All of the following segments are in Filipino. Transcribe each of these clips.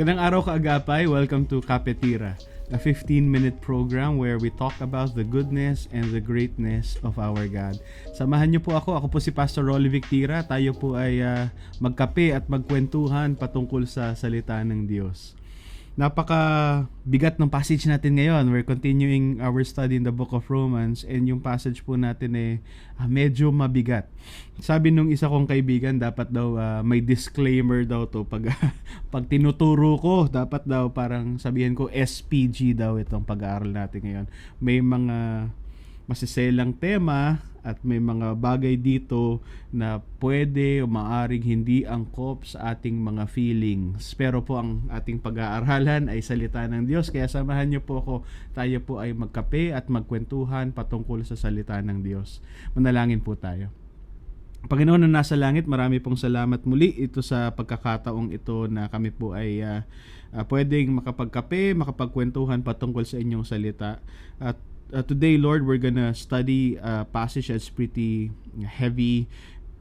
Magandang araw kaagapay. Welcome to Kapetira, a 15-minute program where we talk about the goodness and the greatness of our God. Samahan niyo po ako. Ako po si Pastor Rolly Victira. Tayo po ay ah, magkape at magkwentuhan patungkol sa salita ng Diyos. Napaka bigat ng passage natin ngayon. We're continuing our study in the book of Romans and yung passage po natin ay ah, medyo mabigat. Sabi nung isa kong kaibigan, dapat daw ah, may disclaimer daw to pag pag tinuturo ko, dapat daw parang sabihin ko SPG daw itong pag-aaral natin ngayon. May mga masiselang tema at may mga bagay dito na pwede o maaring hindi angkop sa ating mga feelings. Pero po ang ating pag-aaralan ay salita ng Diyos. Kaya samahan niyo po ako. Tayo po ay magkape at magkwentuhan patungkol sa salita ng Diyos. Manalangin po tayo. Panginoon na nasa langit, marami pong salamat muli ito sa pagkakataong ito na kami po ay ah, ah, pwedeng makapagkape, makapagkwentuhan patungkol sa inyong salita. At uh, today, Lord, we're gonna study a passage that's pretty heavy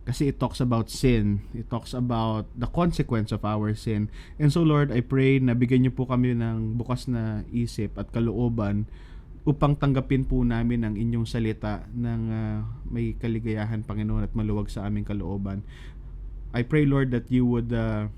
kasi it talks about sin. It talks about the consequence of our sin. And so, Lord, I pray na bigyan niyo po kami ng bukas na isip at kalooban upang tanggapin po namin ang inyong salita ng ah, may kaligayahan, Panginoon, at maluwag sa aming kalooban. I pray, Lord, that you would uh,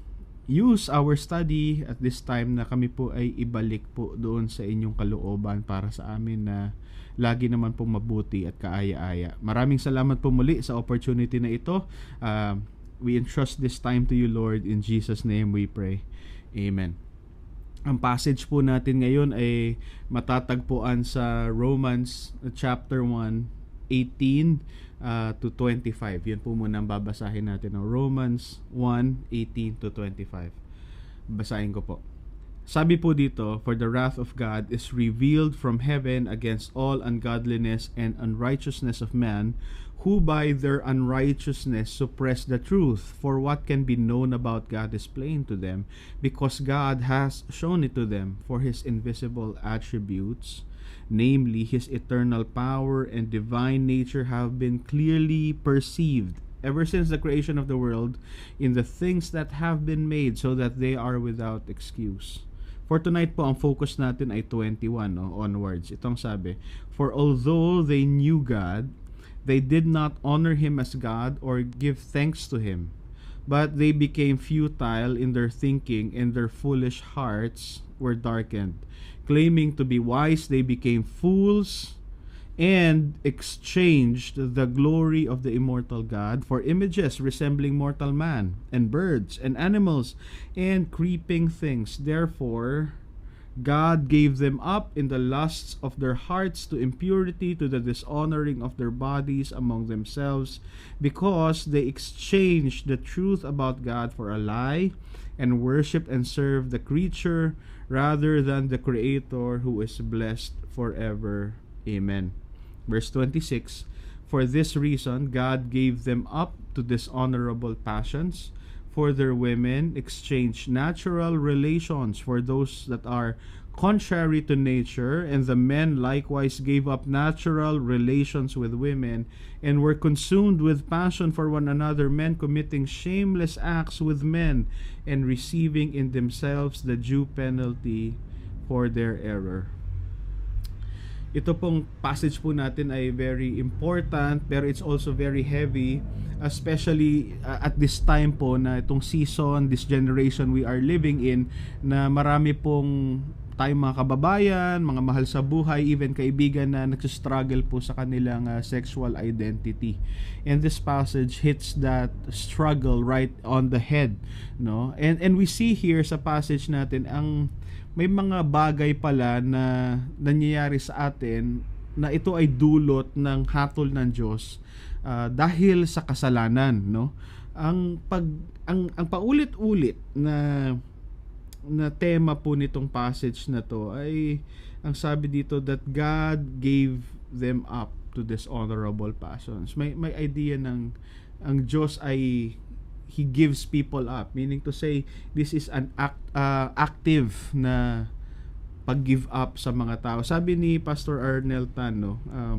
use our study at this time na kami po ay ibalik po doon sa inyong kalooban para sa amin na lagi naman po mabuti at kaaya-aya. Maraming salamat po muli sa opportunity na ito. Uh, we entrust this time to you, Lord. In Jesus' name we pray. Amen. Ang passage po natin ngayon ay matatagpuan sa Romans chapter 1, 18 uh, to 25. Yan po muna ang babasahin natin. No? Romans 1, 18 to 25. Basahin ko po. Sabi po dito, For the wrath of God is revealed from heaven against all ungodliness and unrighteousness of man, who by their unrighteousness suppress the truth. For what can be known about God is plain to them, because God has shown it to them. For his invisible attributes, namely his eternal power and divine nature, have been clearly perceived ever since the creation of the world in the things that have been made, so that they are without excuse. For tonight po, ang focus natin ay 21 no, onwards. Itong sabi, For although they knew God, they did not honor Him as God or give thanks to Him. But they became futile in their thinking, and their foolish hearts were darkened. Claiming to be wise, they became fools and exchanged the glory of the immortal God for images resembling mortal man, and birds, and animals, and creeping things. Therefore, God gave them up in the lusts of their hearts to impurity, to the dishonoring of their bodies among themselves, because they exchanged the truth about God for a lie, and worshiped and served the creature rather than the Creator who is blessed forever. Amen. Verse 26 For this reason, God gave them up to dishonorable passions. For their women exchanged natural relations for those that are contrary to nature, and the men likewise gave up natural relations with women, and were consumed with passion for one another, men committing shameless acts with men, and receiving in themselves the due penalty for their error ito pong passage po natin ay very important pero it's also very heavy especially uh, at this time po na itong season, this generation we are living in na marami pong tayong mga kababayan, mga mahal sa buhay, even kaibigan na nagsistruggle po sa kanilang uh, sexual identity. And this passage hits that struggle right on the head, no? And and we see here sa passage natin ang may mga bagay pala na nangyayari sa atin na ito ay dulot ng hatol ng Diyos uh, dahil sa kasalanan no? Ang pag ang ang paulit-ulit na na tema po nitong passage na to ay ang sabi dito that God gave them up to dishonorable passions. May may idea ng ang Diyos ay he gives people up meaning to say this is an act, uh, active na pag-give up sa mga tao sabi ni Pastor Arnel Tan no uh,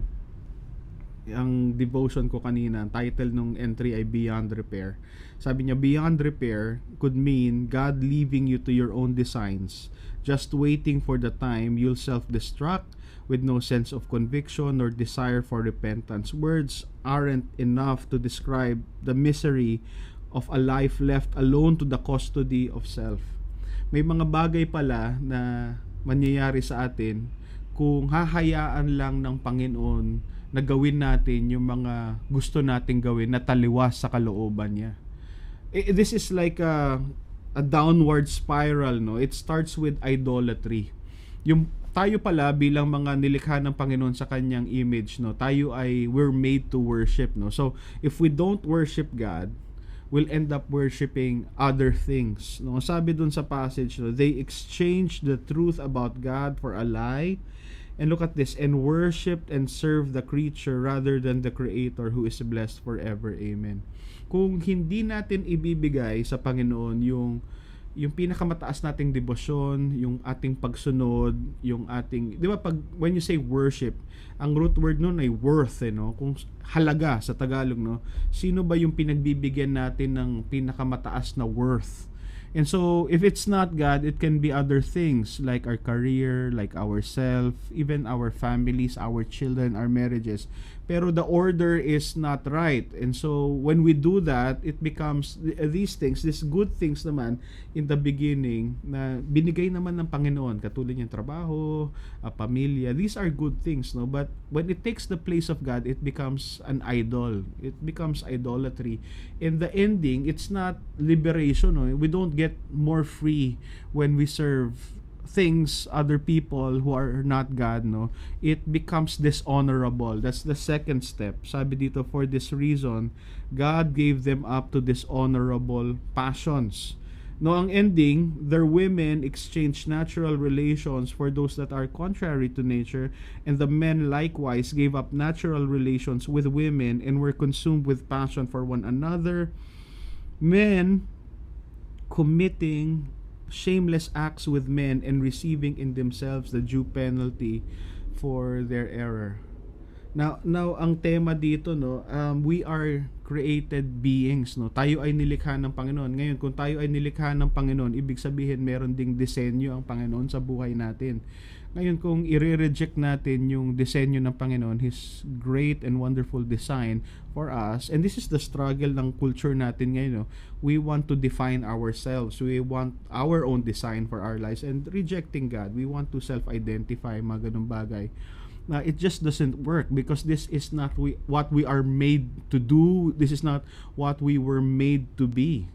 ang devotion ko kanina, ang title nung entry ay Beyond Repair. Sabi niya, Beyond Repair could mean God leaving you to your own designs, just waiting for the time you'll self-destruct with no sense of conviction or desire for repentance. Words aren't enough to describe the misery of a life left alone to the custody of self. May mga bagay pala na mangyayari sa atin kung hahayaan lang ng Panginoon na gawin natin yung mga gusto nating gawin na taliwas sa kalooban niya. Eh, This is like a, a downward spiral, no? It starts with idolatry. Yung tayo pala bilang mga nilikha ng Panginoon sa kanyang image, no? Tayo ay we're made to worship, no? So, if we don't worship God, we'll end up worshiping other things. No, sabi dun sa passage, no, they exchanged the truth about God for a lie. And look at this, and worshipped and served the creature rather than the creator who is blessed forever. Amen. Kung hindi natin ibibigay sa Panginoon yung yung pinakamataas nating debosyon, yung ating pagsunod, yung ating, di ba pag, when you say worship, ang root word nun ay worth, eh, no? Kung halaga sa Tagalog, no? Sino ba yung pinagbibigyan natin ng pinakamataas na worth? And so, if it's not God, it can be other things like our career, like ourself, even our families, our children, our marriages. Pero the order is not right. And so, when we do that, it becomes these things, these good things naman in the beginning na binigay naman ng Panginoon, katulad yung trabaho, uh, pamilya. These are good things, no? But when it takes the place of God, it becomes an idol. It becomes idolatry. In the ending, it's not liberation, no? We don't get more free when we serve things other people who are not God no it becomes dishonorable. That's the second step. Sabi dito for this reason God gave them up to dishonorable passions. No ang ending their women exchanged natural relations for those that are contrary to nature and the men likewise gave up natural relations with women and were consumed with passion for one another. Men committing shameless acts with men and receiving in themselves the due penalty for their error. Now, now ang tema dito no, um, we are created beings no. Tayo ay nilikha ng Panginoon. Ngayon, kung tayo ay nilikha ng Panginoon, ibig sabihin meron ding disenyo ang Panginoon sa buhay natin. Ngayon, kung i-reject natin yung disenyo ng Panginoon, His great and wonderful design for us, and this is the struggle ng culture natin ngayon, no? we want to define ourselves. We want our own design for our lives. And rejecting God, we want to self-identify, mga ganun bagay. Na it just doesn't work because this is not we, what we are made to do. This is not what we were made to be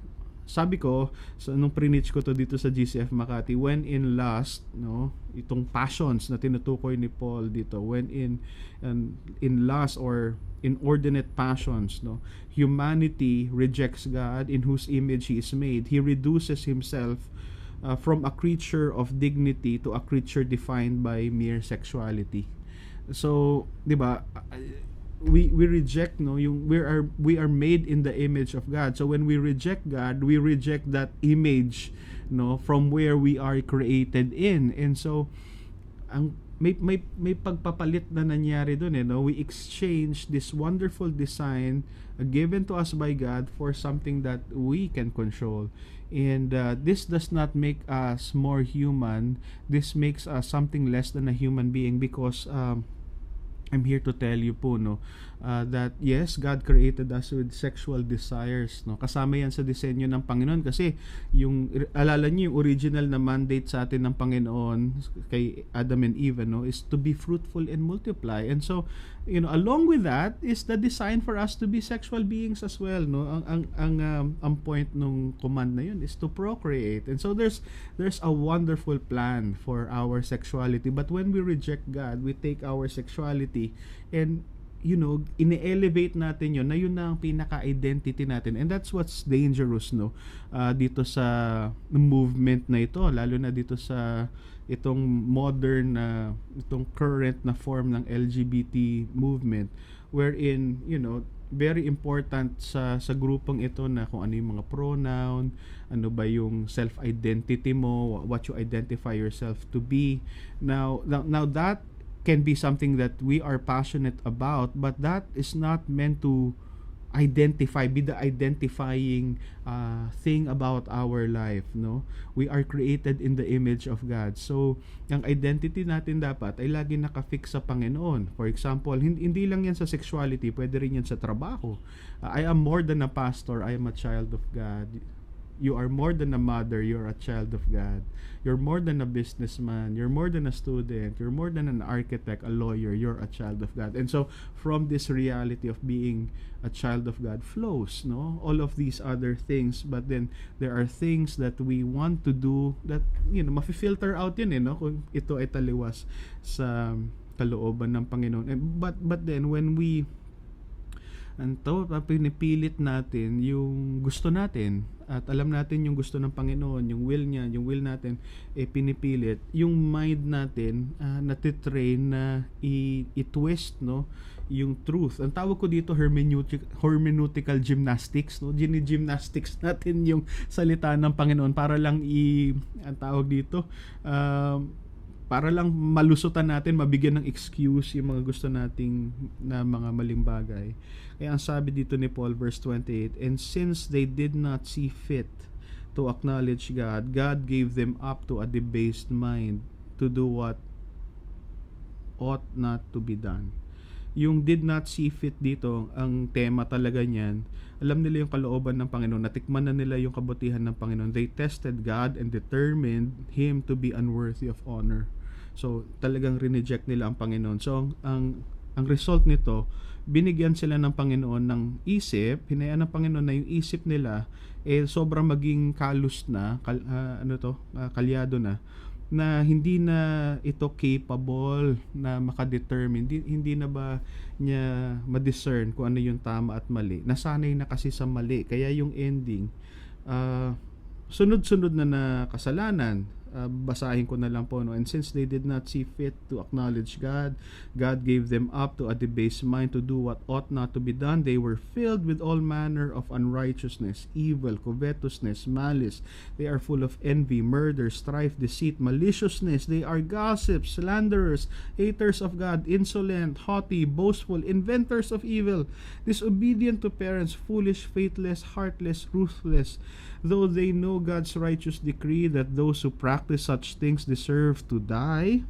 sabi ko, so nung preach ko to dito sa GCF Makati, when in lust, no, itong passions na tinutukoy ni Paul dito, when in um, in lust or inordinate passions, no, humanity rejects God in whose image he is made. He reduces himself uh, from a creature of dignity to a creature defined by mere sexuality. So, 'di ba? We we reject no yung we are we are made in the image of God. So when we reject God, we reject that image no from where we are created in. And so ang may may may pagpapalit na nangyari doon eh no we exchange this wonderful design uh, given to us by God for something that we can control and uh, this does not make us more human this makes us something less than a human being because um, I'm here to tell you po no uh, that yes God created us with sexual desires no? Kasama yan sa disenyo ng Panginoon kasi yung alala niyo yung original na mandate sa atin ng Panginoon kay Adam and Eve no? Is to be fruitful and multiply. And so you know along with that is the design for us to be sexual beings as well no? Ang ang ang, um, ang point nung command na yun is to procreate. And so there's there's a wonderful plan for our sexuality. But when we reject God we take our sexuality and you know, ine-elevate natin yon na yun na ang pinaka-identity natin. And that's what's dangerous, no? Uh, dito sa movement na ito, lalo na dito sa itong modern na, uh, itong current na form ng LGBT movement wherein, you know, very important sa sa grupong ito na kung ano yung mga pronoun, ano ba yung self-identity mo, what you identify yourself to be. Now, now, now that can be something that we are passionate about, but that is not meant to identify be the identifying uh, thing about our life no? We are created in the image of God. So ang identity natin dapat ay lagi nakafix sa Panginoon. For example hindi, lang yan sa sexuality pwede rin yan sa trabaho. Uh, I am more than a pastor I am a child of God you are more than a mother you're a child of god. You're more than a businessman you're more than a student you're more than an architect a lawyer you're a child of god. And so from this reality of being a child of god flows no? All of these other things but then there are things that we want to do that you know mafi-filter out yun eh no? Kung ito ay taliwas sa kalooban ng Panginoon. But but then when we anto pinipilit natin yung gusto natin at alam natin yung gusto ng Panginoon, yung will niya, yung will natin eh pinipilit, yung mind natin uh, natitrain na i- i-twist no yung truth. Ang tawag ko dito hermeneutic, hermeneutical gymnastics, no? Gini gymnastics natin yung salita ng Panginoon para lang i ang tawag dito uh, para lang malusutan natin, mabigyan ng excuse yung mga gusto nating na mga maling bagay. Kaya ang sabi dito ni Paul verse 28, And since they did not see fit to acknowledge God, God gave them up to a debased mind to do what ought not to be done. Yung did not see fit dito, ang tema talaga niyan, alam nila yung kalooban ng Panginoon, natikman na nila yung kabutihan ng Panginoon. They tested God and determined Him to be unworthy of honor. So, talagang rineject nila ang Panginoon. So, ang, ang result nito, binigyan sila ng Panginoon ng isip, hinayaan ng Panginoon na yung isip nila eh sobrang maging kalus na, kal, uh, ano to, uh, kalyado na na hindi na ito capable na makadetermine hindi, hindi na ba niya ma-discern kung ano yung tama at mali. Nasanay na kasi sa mali kaya yung ending uh, sunod-sunod na na kasalanan uh, basahin ko na lang po no? And since they did not see fit to acknowledge God God gave them up to a debased mind to do what ought not to be done. They were filled with all manner of unrighteousness evil covetousness malice. They are full of envy murder strife deceit maliciousness. They are gossips slanderers haters of God insolent haughty boastful inventors of evil disobedient to parents foolish faithless heartless ruthless. Though they know God's righteous decree that those who practice such things deserve to die,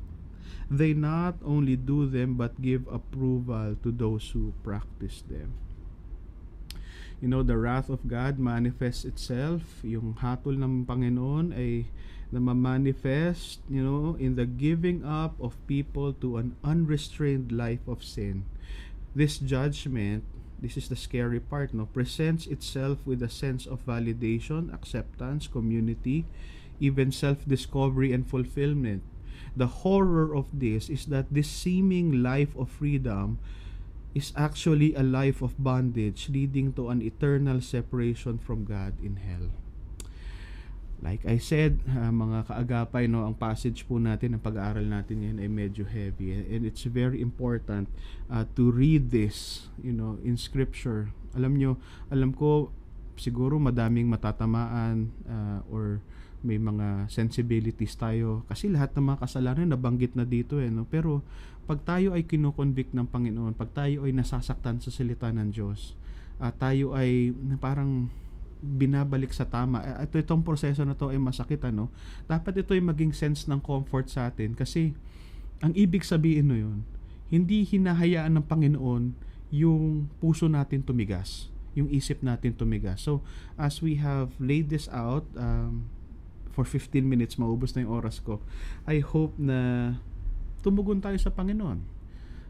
they not only do them but give approval to those who practice them. You know, the wrath of God manifests itself. Yung hatol ng Panginoon ay na manifest you know, in the giving up of people to an unrestrained life of sin. This judgment this is the scary part no presents itself with a sense of validation acceptance community even self-discovery and fulfillment the horror of this is that this seeming life of freedom is actually a life of bondage leading to an eternal separation from God in hell Like I said, uh, mga kaagapay, no, ang passage po natin, ang pag-aaral natin ngayon ay medyo heavy. And it's very important uh, to read this, you know, in scripture. Alam nyo, alam ko, siguro madaming matatamaan uh, or may mga sensibilities tayo kasi lahat ng mga kasalanan nabanggit na dito eh no pero pag tayo ay kinoconvict ng Panginoon pag tayo ay nasasaktan sa salita ng Diyos uh, tayo ay parang binabalik sa tama. Ito itong proseso na to ay masakit ano. Dapat ito ay maging sense ng comfort sa atin kasi ang ibig sabihin no yun, hindi hinahayaan ng Panginoon yung puso natin tumigas, yung isip natin tumigas. So, as we have laid this out um, for 15 minutes, maubos na yung oras ko, I hope na tumugon tayo sa Panginoon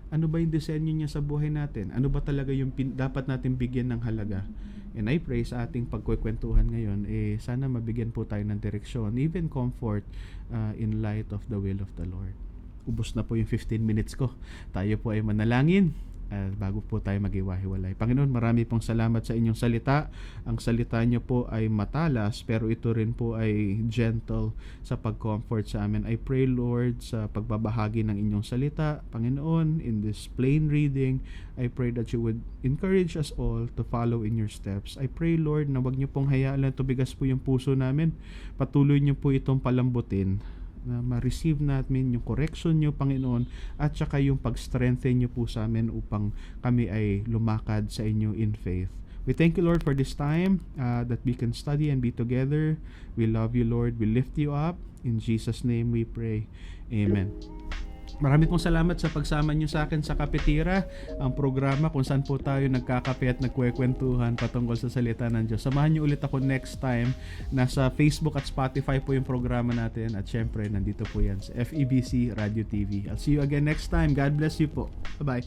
ano ba yung disenyo niya sa buhay natin? Ano ba talaga yung pin- dapat natin bigyan ng halaga? And I pray sa ating pagkwekwentuhan ngayon, eh, sana mabigyan po tayo ng direksyon, even comfort uh, in light of the will of the Lord. Ubos na po yung 15 minutes ko. Tayo po ay manalangin uh, bago po tayo magiwahiwalay. Panginoon, marami pong salamat sa inyong salita. Ang salita niyo po ay matalas, pero ito rin po ay gentle sa pag-comfort sa amin. I pray, Lord, sa pagbabahagi ng inyong salita, Panginoon, in this plain reading, I pray that you would encourage us all to follow in your steps. I pray, Lord, na wag niyo pong hayaan na tubigas po yung puso namin. Patuloy niyo po itong palambutin na ma-receive natin yung correction nyo, Panginoon, at saka yung pag-strengthen nyo po sa amin upang kami ay lumakad sa inyo in faith. We thank you, Lord, for this time uh, that we can study and be together. We love you, Lord. We lift you up. In Jesus' name we pray. Amen. Marami pong salamat sa pagsama nyo sa akin sa Kapitira, ang programa kung saan po tayo nagkakape at nagkwekwentuhan patungkol sa salita ng Diyos. Samahan nyo ulit ako next time. Nasa Facebook at Spotify po yung programa natin at syempre nandito po yan sa FEBC Radio TV. I'll see you again next time. God bless you po. Bye-bye.